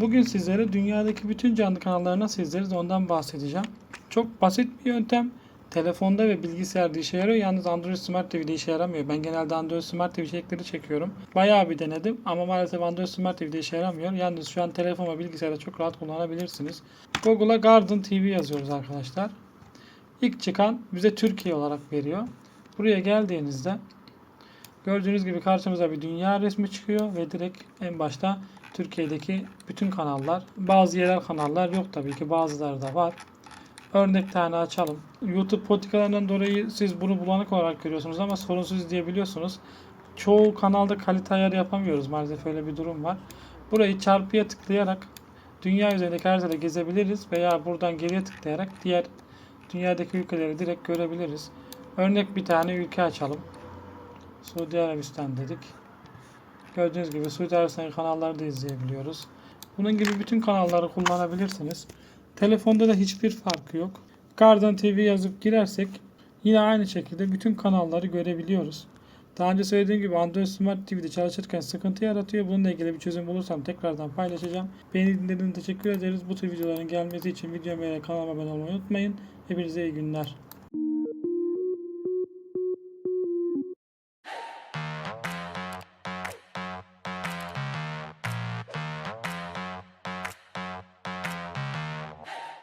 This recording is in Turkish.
Bugün sizlere dünyadaki bütün canlı kanalları nasıl izleriz ondan bahsedeceğim. Çok basit bir yöntem. Telefonda ve bilgisayarda işe yarıyor. Yalnız Android Smart TV'de işe yaramıyor. Ben genelde Android Smart TV içerikleri çekiyorum. Bayağı bir denedim ama maalesef Android Smart TV'de işe yaramıyor. Yalnız şu an telefon ve bilgisayarda çok rahat kullanabilirsiniz. Google'a Garden TV yazıyoruz arkadaşlar. İlk çıkan bize Türkiye olarak veriyor. Buraya geldiğinizde gördüğünüz gibi karşımıza bir dünya resmi çıkıyor ve direkt en başta Türkiye'deki bütün kanallar, bazı yerel kanallar yok tabii ki bazıları da var. Örnek tane açalım. YouTube politikalarından dolayı siz bunu bulanık olarak görüyorsunuz ama sorunsuz izleyebiliyorsunuz. Çoğu kanalda kalite ayarı yapamıyoruz maalesef öyle bir durum var. Burayı çarpıya tıklayarak dünya üzerindeki haritada gezebiliriz veya buradan geriye tıklayarak diğer dünyadaki ülkeleri direkt görebiliriz. Örnek bir tane ülke açalım. Suudi Arabistan dedik. Gördüğünüz gibi Suudi Arabistan kanalları da izleyebiliyoruz. Bunun gibi bütün kanalları kullanabilirsiniz. Telefonda da hiçbir farkı yok. Garden TV yazıp girersek yine aynı şekilde bütün kanalları görebiliyoruz. Daha önce söylediğim gibi Android Smart TV'de çalışırken sıkıntı yaratıyor. Bununla ilgili bir çözüm bulursam tekrardan paylaşacağım. Beni dinlediğiniz için teşekkür ederiz. Bu tür videoların gelmesi için videomu beğenip kanalıma abone olmayı unutmayın. Hepinize iyi günler.